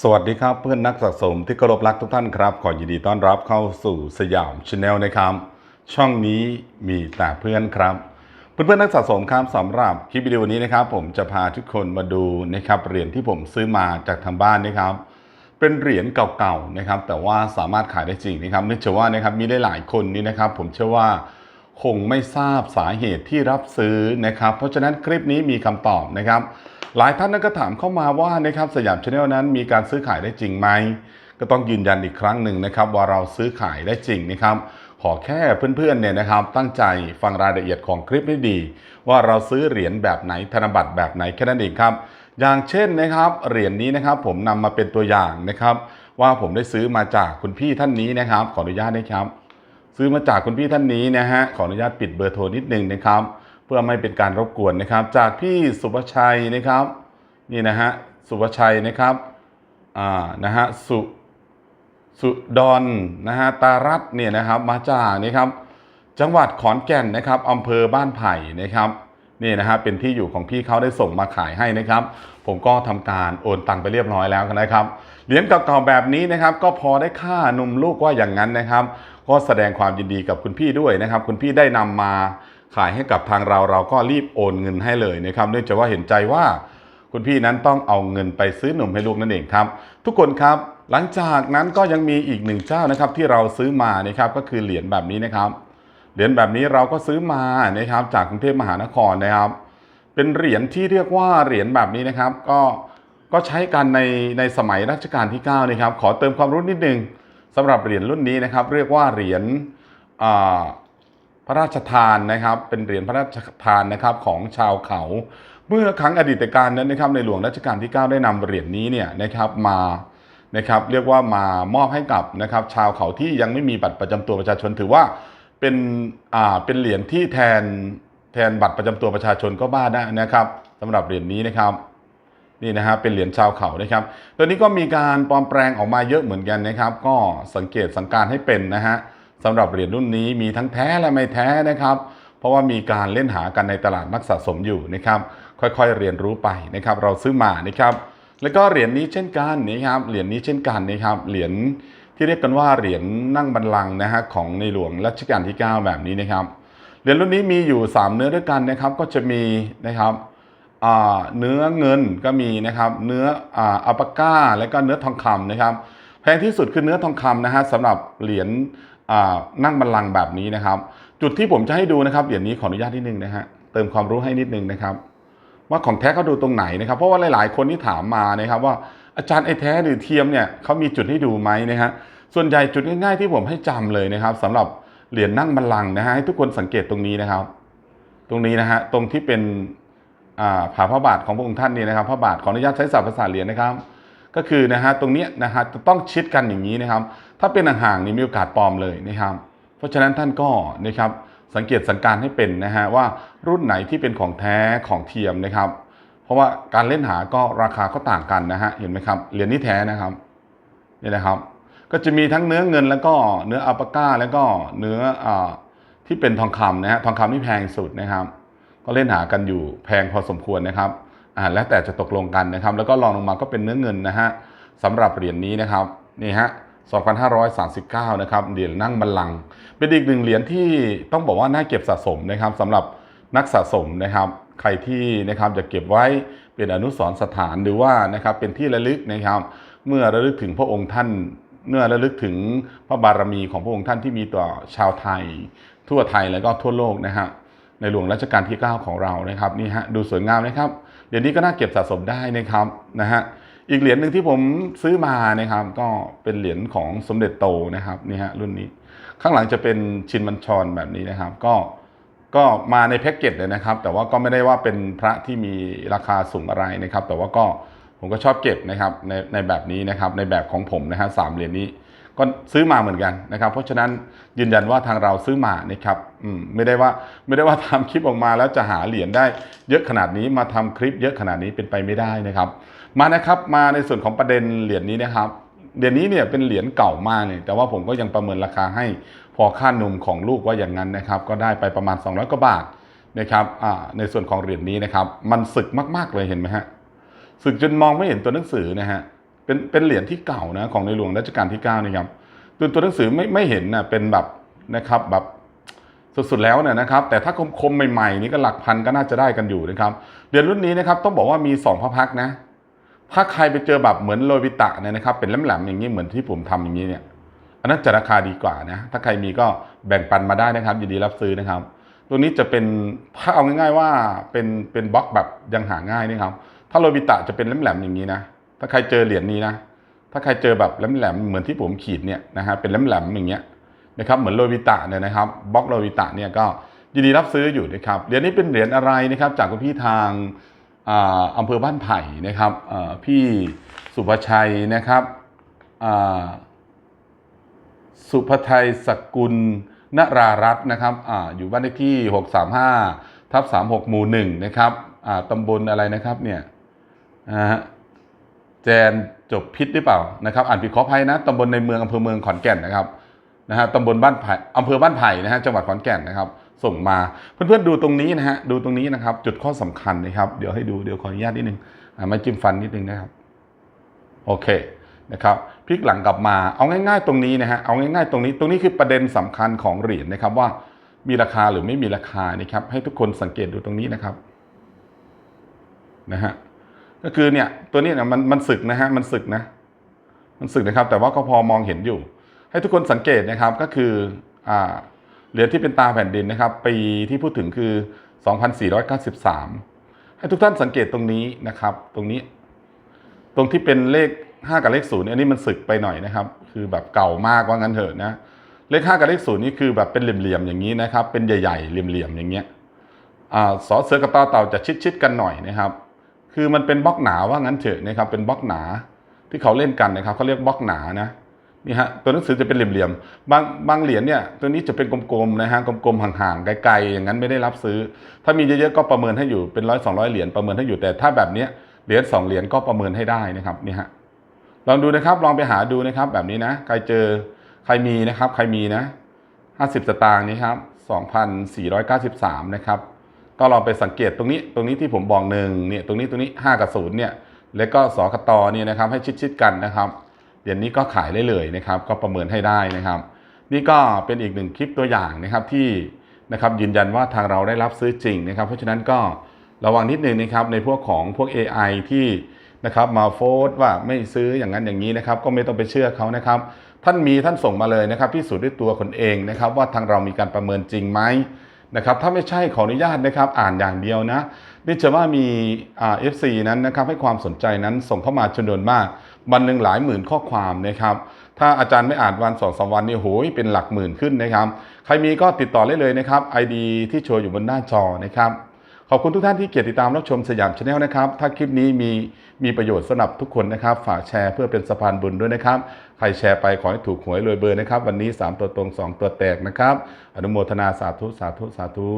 สวัสดีครับเพื่อนนักสะสมที่เคารพรักทุกท่านครับขอยินดีต้อนรับเข้าสู่สยามชาแนลนะครับ ช่องนี้มีแต่เพื่อนครับ เพื่อนๆนักสะสมครับสำหรับคลิปวิดีโอนี้นะครับ ผมจะพาทุกคนมาดูนะครับเหรียญที่ผมซื้อมาจากทางบ้านนะครับ เป็นเหรียญเก่าๆนะครับ แต่ว่าสามารถขายได้จริงนะครับเนื่องจากว่านะครับมีหลายคนนี่นะครับ ผมเชื่อว่า คงไม่ทราบสาเหตุที่รับซื้อนะครับ เพราะฉะนั้นคลิปนี้มีคำตอบนะครับ หลายท่านนั้นก็ถามเข้ามาว่านะครับสยามชาแนลนั้นมีการซื้อขายได้จริงไหมก็ต้องยืนยันอีกครั้งหนึ่งนะครับ ว่าเราซื้อขายได้จริงนะครับ ขอแค่เพื่อนๆเนี่ยนะครับ ตั้งใจฟังรายละเอียดของคลิปให้ดี ว่าเราซื้อเหรียญแบบไหนธนบัตรแบบไหนแค่นั้นเองครับ อย่างเช่นนะครับเหรียญนี้นะครับผมนำมาเป็นตัวอย่างนะครับ ว่าผมได้ซื้อมาจากคุณพี่ท่านนี้นะครับ ขออนุญาตนะครับ ซื้อมาจากคุณพี่ท่านนี้นะฮะขออนุญาตปิดเบอร์โทรนิดนึงนะครับ เพื่อไม่เป็นการรบกวนนะครับ จากพี่สุภชัยนะครับนี่นะฮะสุภชัยนะครับอ่านะฮะสุสุดอนนะฮะตารัตเนี่ยนะครับมาจากนี่ครับ จังหวัดขอนแก่นนะครับอำเภอบ้านไผ่นะครับนี่นะฮะเป็นที่อยู่ของพี่เขาได้ส่งมาขายให้นะครับ ผมก็ทำการโอนตังไปเรียบร้อยแล้วนะครับเหรียญเก่าๆแบบนี้นะครับ ก็พอได้ค่านมลูกว่าอย่างนั้นนะครับ ก็แสดงความยินดีกับคุณพี่ด้วยนะครับ คุณพี่ได้นำมาขายให้กับทางเราเราก็รีบโอนเงินให้เลยนะครับเนื่องจากว่าเห็นใจว่าคุณพี่นั้นต้องเอาเงินไปซื้อนมให้ลูกนั่นเองครับ ทุกคนครับ หลังจากนั้นก็ยังมีอีกหนึ่งเจ้านะครับที่เราซื้อมานะครับก็คือเหรียญแบบนี้นะครับ เหรียญแบบนี้เราก็ซื้อมานะครับจากกรุงเทพมหานครนะครับ เป็นเหรียญที่เรียกว่าเหรียญแบบนี้นะครับ ก็ก็ใช้กันในในสมัยรัชกาลที่9นะครับขอเติมความรู้นิดนึง สำหรับเหรียญรุ่นนี้นะครับ เรียกว่าเหรียญพระราชทานนะครับ เป็นเหรียญพระราชทานนะครับของชาวเขา เมื่อครั้งอดีตการนั้นนะครับในหลวงรัชกาลที่ 9 ได้นำเหรียญนี้เนี่ยนะครับมานะครับเรียกว่ามามอบให้กับนะครับชาวเขาที่ยังไม่มีบัตรประจำตัวประชาชนถือว่าเป็นอ่าเป็นเหรียญที่แทนแทนบัตรประจำตัวประชาชนก็บ้าได้นะครับสำหรับเหรียญนี้นะครับ นี่นะฮะเป็นเหรียญชาวเขานะครับตัวนี้ก็มีการปลอมแปลงออกมาเยอะเหมือนกันนะครับ ก็สังเกตสังการให้เป็นนะฮะสำหรับเหรียญรุ่นนี้มีทั้งแท้และไม่แท้นะครับ เพราะว่ามีการเล่นหากันในตลาดนักสะสมอยู่นะครับ ค่อยๆเรียนรู้ไปนะครับ เราซื้อมานะครับแล้วก็เหรียญนี้เช่นกันนะครับเหรียญนี้เช่นกันนะครับเหรียญที่เรียกกันว่าเหรียญนั่งบัลลังนะฮะของในหลวงรัชกาลที่ 9 แบบนี้นะครับเหรียญรุ่นนี้มีอยู่ 3 เนื้อด้วยกันนะครับก็จะมีนะครับ เนื้อเงินก็มีนะครับ เนื้ออัลปาก้า และก็เนื้อทองคำนะครับ แพงที่สุดคือเนื้อทองคำนะฮะสำหรับเหรียญนั่งบัลลังก์แบบนี้นะครับ จุดที่ผมจะให้ดูนะครับเหรียญนี้ขออนุญาตนิดนึงนะฮะเติมความรู้ให้นิดนึงนะครับ ว่าของแท้เขาดูตรงไหนนะครับ เพราะว่าหลาย ๆ คนที่ถามมานะครับ ว่าอาจารย์ไอ้แท้หรือเทียมเนี่ยเขามีจุดให้ดูไหมนะฮะส่วนใหญ่จุดง่าย ๆ ที่ผมให้จำเลยนะครับสำหรับเหรียญนั่งบัลลังก์นะฮะให้ทุกคนสังเกตตรงนี้นะครับ ตรงนี้นะฮะตรงที่เป็น ผ่าพระบาทของพระองค์ท่านนี่นะครับพระบาทขออนุญาตใช้ศัพท์ภาษาเหรียญนะครับ ก็คือนะฮะตรงนี้นะฮะจะต้องชิดกันอย่างนี้นะครับ ถ้าเป็นห่างๆนี่มีโอกาสปลอมเลยนะครับ เพราะฉะนั้นท่านก็นะครับสังเกตสังการให้เป็นนะฮะว่ารุ่นไหนที่เป็นของแท้ของเทียมนะครับ เพราะว่าการเล่นหาก็ราคาก็ต่างกันนะฮะเห็นไหมครับเหรียญนี้แท้นะครับนี่นะครับ ก็จะมีทั้งเนื้อเงินแล้วก็เนื้ออัลปาก้าแล้วก็เนื้ออที่เป็นทองคำนะฮะทองคำนี่แพงสุดนะครับ ก็เล่นหากันอยู่แพงพอสมควรนะครับอ่าแล้วแต่จะตกลงกันนะครับ แล้วก็รองลงมาก็เป็นเนื้อเงินนะฮะสำหรับเหรียญนี้นะครับนี่ฮะ2539 นะครับ เหรียญนั่งบัลลังก์เป็นอีกหนึ่งเหรียญที่ต้องบอกว่าน่าเก็บสะสมนะครับสำหรับนักสะสมนะครับ ใครที่นะครับจะเก็บไว้เป็นอนุสรณ์สถานหรือว่านะครับเป็นที่ระลึกนะครับ เมื่อระลึกถึงพระองค์ท่าน เมื่อระลึกถึงพระบารมีของพระองค์ท่านที่มีต่อชาวไทย ทั่วไทยแล้วก็ทั่วโลกนะฮะ ในหลวงรัชกาลที่ 9 ของเรานะครับนี่ฮะดูสวยงามนะครับเหรียญนี้ก็น่าเก็บสะสมได้นะครับนะฮะอีกเหรียญหนึ่งที่ผมซื้อมานะครับก็เป็นเหรียญของสมเด็จโตนะครับนี่ฮะรุ่นนี้ ข้างหลังจะเป็นชินบัญชรแบบนี้นะครับ ก็ก็มาในแพ็กเกจเลยนะครับ แต่ว่าก็ไม่ได้ว่าเป็นพระที่มีราคาสูงอะไรนะครับ แต่ว่าก็ผมก็ชอบเก็บนะครับในในแบบนี้นะครับในแบบของผมนะฮะสามเหรียญนี้ ก็ซื้อมาเหมือนกันนะครับ เพราะฉะนั้นยืนยันว่าทางเราซื้อมานะครับมไม่ได้ว่าไม่ได้ว่าทำคลิปออกมาแล้วจะหาเหรียญได้เยอะขนาดนี้มาทำคลิปเยอะขนาดนี้เป็นไปไม่ได้นะครับ มานะครับมาในส่วนของประเด็นเหรียญนี้นะครับเหรียญนี้เนี่ยเป็นเหรียญเก่ามากเลยแต่ว่าผมก็ยังประเมินราคาให้พอค่านมของลูกว่าอย่างนั้นนะครับ ก็ได้ไปประมาณ 200กว่าบาทนะครับในส่วนของเหรียญนี้นะครับ มันสึกมาก ๆเลยเห็นไหมฮะสึกจนมองไม่เห็นตัวหนังสือนะฮะ เป็นเป็นเหรียญที่เก่านะของในหลวงรัชกาลที่9นะครับตัวตัวหนังสือไม่ไม่เห็นนะเป็นแบบนะครับแบบสุดๆแล้วเนี่ยนะครับ แต่ถ้าคมๆใหม่ๆนี่ก็หลักพันก็น่าจะได้กันอยู่นะครับเหรียญรุ่นนี้นะครับต้องบอกว่ามีสองพระพักนะ ถ้าใครไปเจอแบบเหมือนโลวิตะเนี่ยนะครับ เป็นแหลมๆอย่างนี้เหมือนที่ผมทำอย่างนี้เนี่ยอันนั้นจะราคาดีกว่านะถ้าใครมีก็แบ่งปันมาได้นะครับยินดีรับซื้อนะครับ ตัวนี้จะเป็นถ้าเอาง่ายๆว่าเป็นเป็นบล็อกแบบยังหาง่ายนะครับถ้าโรบิตะจะเป็นแหลมๆอย่างนี้นะ ถ้าใครเจอเหรียญนี้นะ ถ้าใครเจอแบบแหลมๆเหมือนที่ผมขีดเนี่ยนะฮะเป็นแหลมๆอย่างเงี้ยนะครับเหมือนโรบิตะเนี่ยนะครับบล็อกโรบิตะเนี่ยก็ยินดีรับซื้ออยู่นะครับเหรียญนี้เป็นเหรียญอะไรนะครับ จากคุณพี่ทางอำเภอบ้านไผ่นะครับพี่สุภชัยนะครับสุภไทยสกุลนรารัตน์นะครับออยู่บ้านเลขที่ 635ทับ36 หมู่หนึ่งนะครับตำบลอะไรนะครับเนี่ยนะฮะ แจนจบพิษหรือเปล่านะครับอ่านผิดขออภัยนะตำบลในเมืองอำเภอเมืองขอนแก่นนะครับนะฮะตำบลบ้านไผ่อำเภอบ้านไผ่นะฮะจังหวัดขอนแก่นนะครับ ส่งมาเพื่อนๆดูตรงนี้นะฮะดูตรงนี้นะครับ จุดข้อสำคัญนะครับ เดี๋ยวให้ดูเดี๋ยวขออนุญาตนิดนึงมาจิ้มฟันนิดนึงนะครับ โอเคนะครับพลิกหลังกลับมาเอาง่าย ๆ ตรงนี้นะฮะเอาง่าย ๆ ตรงนี้ตรงนี้คือประเด็นสำคัญของเหรียญนะครับว่ามีราคาหรือไม่มีราคานะครับ ให้ทุกคนสังเกตดูตรงนี้นะครับนะฮะ ก็คือเนี่ยตัวนี้เนี่ยมันมันสึกนะฮะมันสึกนะ มันสึกนะครับ แต่ว่าก็พอมองเห็นอยู่ ให้ทุกคนสังเกตนะครับก็คืออ่าเหรียญที่เป็นตาแผ่นดินนะครับ ปีที่พูดถึงคือ 2493 ให้ทุกท่านสังเกตตรงนี้นะครับ ตรงนี้ ตรงที่เป็นเลข 5 กับเลข0อันนี้มันสึกไปหน่อยนะครับ คือแบบเก่ามากว่างั้นเถอะนะเลข 5 กับเลข0นี่คือแบบเป็นเหลี่ยมๆอย่างนี้นะครับ เป็นใหญ่ๆเหลี่ยมๆอย่างเงี้ยอ่าสอเสือกับต่อเต่าจะชิดๆกันหน่อยนะครับ คือมันเป็นบล็อกหนาว่างั้นเถอะนะครับเป็นบล็อกหนาที่เขาเล่นกันนะครับเขาเรียกบล็อกหนานะนี่ฮะตัวหนังสือจะเป็นเหลี่ยมๆบางบางเหรียญเนี่ยตัวนี้จะเป็นกลมๆนะฮะกลมๆห่างๆไกลๆอย่างนั้นไม่ได้รับซื้อ ถ้ามีเยอะๆก็ประเมินให้อยู่เป็นร้อยสองร้อยเหรียญประเมินให้อยู่แต่ถ้าแบบเนี้ยเหรียญสองเหรียญก็ประเมินให้ได้นะครับนี่ฮะลองดูนะครับลองไปหาดูนะครับแบบนี้นะใครเจอใครมีนะครับใครมีนะห้าสิบสตางค์นี่ครับสองพันสี่ร้อยเก้าสิบสามนะครับ ก็ลองไปสังเกตตรงนี้ตรงนี้ที่ผมบอกหนึ่งเนี่ยตรงนี้ตรงนี้ห้ากับศูนย์เนี่ยแล้วก็สอกตเนี่ยนะครับให้ชิดๆกันนะครับเดี๋ยวนี้ก็ขายได้เลยนะครับ ก็ประเมินให้ได้นะครับ นี่ก็เป็นอีกหนึ่งคลิปตัวอย่างนะครับที่นะครับยืนยันว่าทางเราได้รับซื้อจริงนะครับ เพราะฉะนั้นก็ระวังนิดนึงนะครับในพวกของพวก AI ที่นะครับมาโฟดว่าไม่ซื้ออย่างนั้นอย่างนี้นะครับ ก็ไม่ต้องไปเชื่อเขานะครับ ท่านมีท่านส่งมาเลยนะครับพิสูจน์ด้วยตัวคนเองนะครับ ว่าทางเรามีการประเมินจริงไหม นะครับถ้าไม่ใช่ขออนุญาตนะครับอ่านอย่างเดียวนะนี่จะว่ามีเอ่า FC นั้นนะครับให้ความสนใจนั้นส่งเข้ามาจำนวนมากวันหนึ่งหลายหมื่นข้อความนะครับถ้าอาจารย์ไม่อ่านวันสองสามวันนี่โหยเป็นหลักหมื่นขึ้นนะครับ ใครมีก็ติดต่อได้เลยนะครับ ID ที่โชว์อยู่บนหน้าจอนะครับ ขอบคุณทุกท่านที่เกียรติติดตามรับชมสยามชาแนลนะครับ ถ้าคลิปนี้มีมีประโยชน์สำหรับทุกคนนะครับ ฝากแชร์เพื่อเป็นสะพานบุญด้วยนะครับ ใครแชร์ไปขอให้ถูกหวยรวยเบอร์นะครับ วันนี้ 3 ตัวตรง 2 ตัวแตกนะครับ อนุโมทนาสาธุสาธุสาธุ